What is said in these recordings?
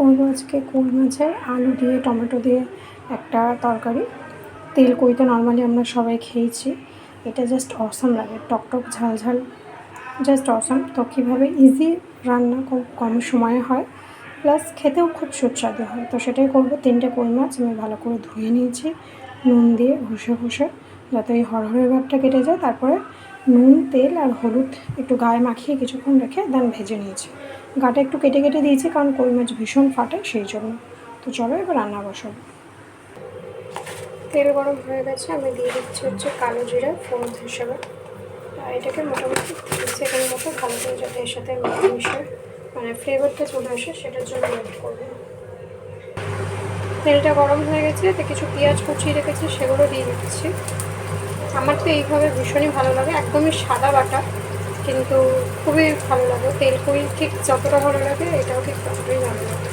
করব আজকে কই মাছের আলু দিয়ে, টমেটো দিয়ে একটা তরকারি। তেল কই তো নর্মালি আমরা সবাই খেয়েছি। এটা জাস্ট অসম লাগে, টক টক ঝাল ঝাল জাস্ট অসম তো কীভাবে ইজি রান্না খুব কম সময়ে হয় প্লাস খেতেও খুব সুস্বাদু হয়। তো সেটাই করব, তিনটে কই মাছ আমি ভালো করে ধুয়ে নিয়েছি, নুন দিয়ে ঘষে ঘষে, যাতে ওই হরহরের ভাবটা কেটে যায়। তারপরে নুন, তেল আর হলুদ একটু গায়ে মাখিয়ে কিছুক্ষণ রেখে দেন ভেজে নিয়েছি। গাটা একটু কেটে কেটে দিয়েছি কারণ কই মাছ ভীষণ ফাটে সেই জন্য। তো চলো এবার রান্না বসাবো। তেল গরম হয়ে গেছে, আমি দিয়ে দিচ্ছি হচ্ছে কালো জিরা ফোড়ন হিসাবে। আর এটাকে মোটামুটি তিরিশ সেকেন্ড মতো ভালো করে যাতে এর সাথে মিশে মানে ফ্লেভারটা চলে আসে সেটার জন্য ওয়েট করব। তেলটা গরম হয়ে গেছে, এতে কিছু পেঁয়াজ কুচিয়ে রেখেছি, সেগুলো দিয়ে দিচ্ছি। আমার তো এইভাবে ভীষণই ভালো লাগে। একদমই সাদা বাটা, কিন্তু খুবই ভালো লাগে। তেল কই ঠিক যতটা ভালো লাগে, এটাও ঠিক ততটাই ভালো লাগে।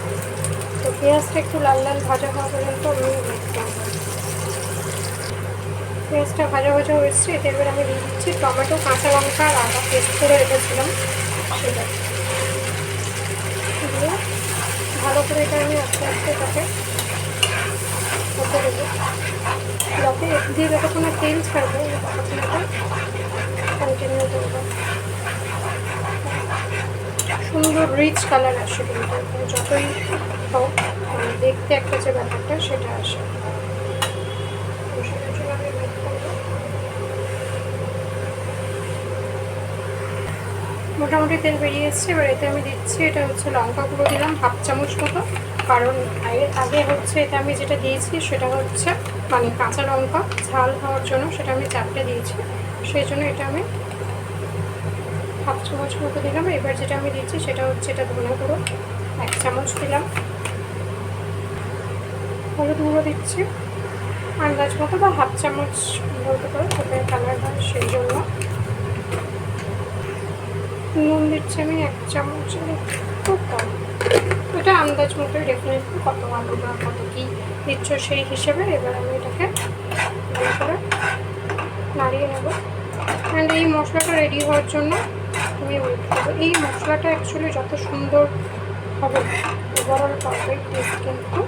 তো পেঁয়াজটা একটু লাল লাল ভাজা হওয়া পর্যন্ত আমি পেঁয়াজটা ভাজা ভাজা হয়েছে এতে এবার আমি দিয়ে দিচ্ছি টমেটো, কাঁচা লঙ্কা আর আদা পেস্ট করে রেখেছিলাম সেটা। ভালো করে এটা আমি আস্তে আস্তে তাকে হতে দেবো যাতে দিয়ে যতক্ষণ তেল ছাড়বে কন্টিনিউ করব। সুন্দর রিচ কালার আসে কিন্তু, যতই হোক, দেখতে একটা যে ব্যাপারটা, সেটা আসে তো সেটার জন্য আমি ওয়েট করব মোটামুটি তেল বেরিয়ে এসছে, এবার এতে আমি দিচ্ছি, এটা হচ্ছে লঙ্কা গুঁড়ো দিলাম, হাফ চামচ মতো। কারণ আগে আগে হচ্ছে এটা আমি যেটা দিয়েছি, সেটা হচ্ছে মানে কাঁচা লঙ্কা, ঝাল হওয়ার জন্য সেটা আমি চারটে দিয়েছি। সেই জন্য এটা আমি হাফ চামচ মতো দিলাম। এবার যেটা আমি দিচ্ছি সেটা হচ্ছে এটা ধনে গুঁড়ো, এক চামচ দিলাম। হলুদ গুঁড়ো দিচ্ছি, আন্দাজ মতো বা হাফ চামচ বলতে পারো যাতে কালার হয় সেই জন্য। নুন দিচ্ছি আমি এক চামচ খুব কম। এটা আন্দাজ মতোই ডেফিনেটলি কত আলু বা কত কী দিচ্ছ সেই হিসেবে এবার আমি এটাকে করে নাড়িয়ে নেব। অ্যান্ড এই মশলাটা রেডি হওয়ার জন্য তুমি ওয়েট করব। এই মশলাটা অ্যাকচুয়ালি যত সুন্দর হবে ওভারঅল পারফেক্ট টেস্ট কিন্তু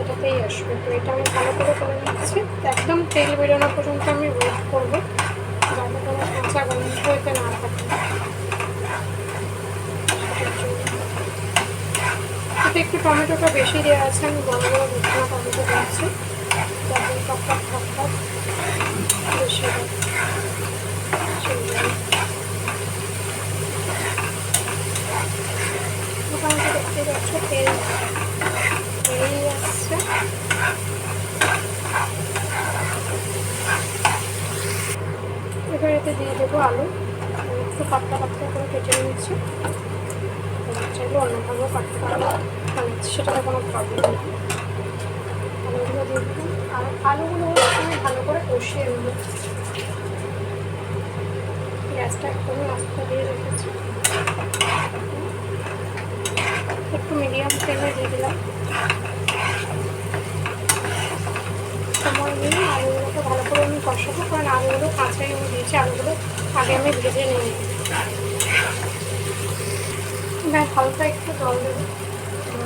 এটাতেই আসবে। তো এটা আমি ভালো করে করে নিচ্ছি। একদম তেল বেরোনো পর্যন্ত আমি ওয়েট করব যাতে কোনো কাঁচা গন্ধ হইতে না থাকে এতে একটু টমেটোটা বেশি দেওয়া আছে, আমি বড় বড় দুখানা টমেটো দিয়েছি বেশি দেখতে এবার এতে দিয়ে দেবো আলু। একটু পাতলা পাতলা করে কেটে নিচ্ছি। চাইলে অন্যভাবেও কাটতে সেটাতে কোনো প্রবলেম নেই। আলুগুলো দিয়ে দিলাম। আর আলুগুলো আমি ভালো করে কষিয়ে নেব। গ্যাসটা একদমই আস্তে দিয়ে রেখেছি। একটু মিডিয়াম ফ্লেমে দিয়ে দিলাম। নিয়ে আলুগুলোকে ভালো করে আমি কষাবো, কারণ আলুগুলো কাঁচাই আমি দিয়েছি, আলুগুলো আগে আমি ভেজে নিয়ে এবার হালকা একটু জল দেবো।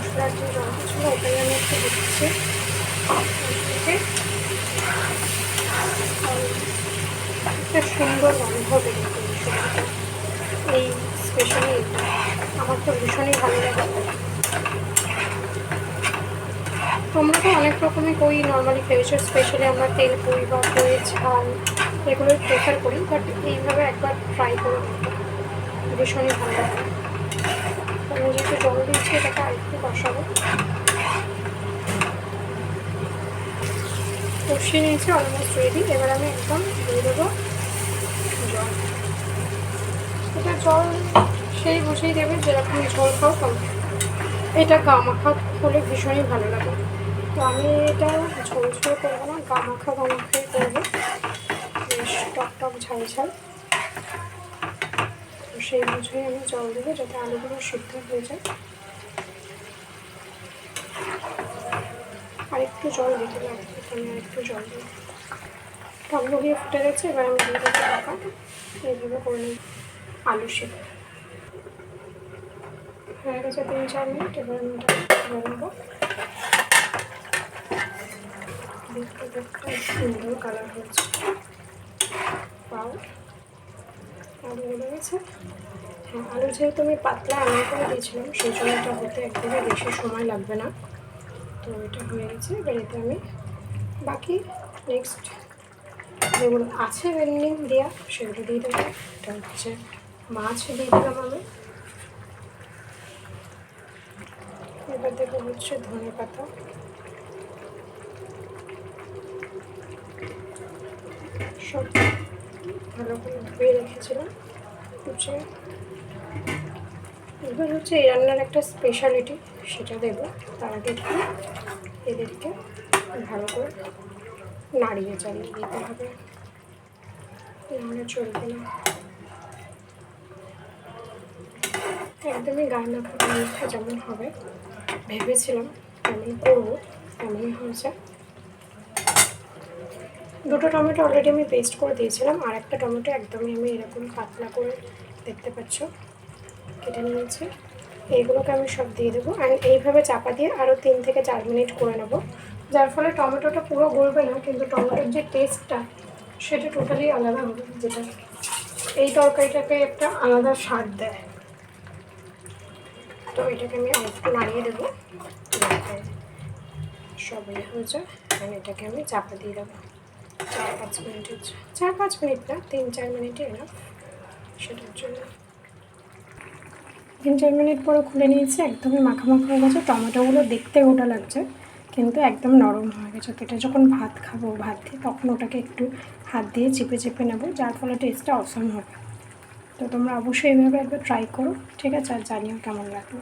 মশলার যে জলটা ছিল ওটাই আমি একটু দিচ্ছি একটা সুন্দর গন্ধ বেরোবে এই স্পেশালি আমার তো ভীষণই ভালো লাগে তোমরা তো অনেক রকমের কই নর্মালি খেয়েছো স্পেশালি আমরা তেল কই বা কই ঝাল এগুলোই প্রেফার করি বাট এইভাবে একবার ট্রাই করে ভীষণই ভালো লাগে আমি যেহেতু জল দিচ্ছি এটাকে আরেকটু বসাবো কষিয়ে নিয়েছি অলমোস্ট রেডি এবার আমি একদম দিয়ে দেবো জল এটা জল সেই বুঝেই দেবে যেরকম ঝোল খাও কম এটা গা মাখা হলে ভীষণই ভালো লাগে তো আমি এটা ঝোল ঝোল করব না গা মাখা করব বেশ টক টক ঝাল ঝাল সেই বুঝেই আমি জল দেবো যাতে আলুগুলো সিদ্ধ হয়ে যায়। আর একটু জল দিতে লাগবে আমি আর একটু জল দিই টক দিয়ে ফুটে গেছে, এবার আমি দিয়ে দেবো টাকা এইভাবে করে নিই আলু সিদ্ধ। হয়ে গেছে তিন চার মিনিট, এবার আমি নেব দেখতে দেখতে সুন্দর কালার হয়েছে। পাও আলু হয়ে গেছে হ্যাঁ আলু যেহেতু আমি পাতলা রান্না করে দিয়েছিলাম, সেই জন্য এটা হতে একদমই বেশি সময় লাগবে না। তো এটা হয়ে গেছে, এবার এতে আমি বাকি নেক্সট যেগুলো আছে বেন্ডিং দেওয়া সেগুলো দিয়ে দেবো। এটা হচ্ছে মাছ দিয়ে দিলাম আমি। এবার দেবো হচ্ছে ধনে পাতা। সব ভালো করে ধুয়ে রেখেছিলাম। হচ্ছে এবার হচ্ছে এই রান্নার একটা স্পেশালিটি সেটা দেবো। তার আগে এদেরকে ভালো করে নাড়িয়ে চালিয়ে দিতে হবে। নাহলে চলবে না। একদমই গায়ে মাখা যেমন হবে। ভেবেছিলাম তেমন করব তেমনই হয়েছে। দুটো টমেটো অলরেডি আমি পেস্ট করে দিয়েছিলাম, আর একটা টমেটো একদমই আমি এরকম পাতলা করে দেখতে পাচ্ছ, কেটে নিয়েছি। এইগুলোকে আমি সব দিয়ে দেবো আর এইভাবে চাপা দিয়ে আরও তিন থেকে চার মিনিট করে নেব। যার ফলে টমেটোটা পুরো গলবে না, কিন্তু টমেটোর যে টেস্টটা সেটা টোটালি আলাদা হবে, যেটা এই তরকারিটাকে একটা আলাদা স্বাদ দেয়। তো এটাকে আমি নাড়িয়ে দেবো যাতে সব ইয়ে হয়ে যায় আর এটাকে আমি চাপা দিয়ে দেবো। চার পাঁচ মিনিটের চার পাঁচ মিনিট না, তিন, চার মিনিটই না সেটার জন্য। তিন, চার মিনিট পরে খুলে নিয়েছি, একদমই মাখা মাখা হয়ে গেছে। টমেটোগুলো দেখতে ওটা লাগছে, কিন্তু একদম নরম হয়ে গেছে। তো এটা যখন ভাত খাব, ভাত দিয়ে, তখন ওটাকে একটু হাত দিয়ে চেপে চেপে নেব, যার ফলে টেস্টটা অসম হবে। তো তোমরা অবশ্যই এইভাবে একবার ট্রাই করো, ঠিক আছে? আর জানিও কেমন লাগল।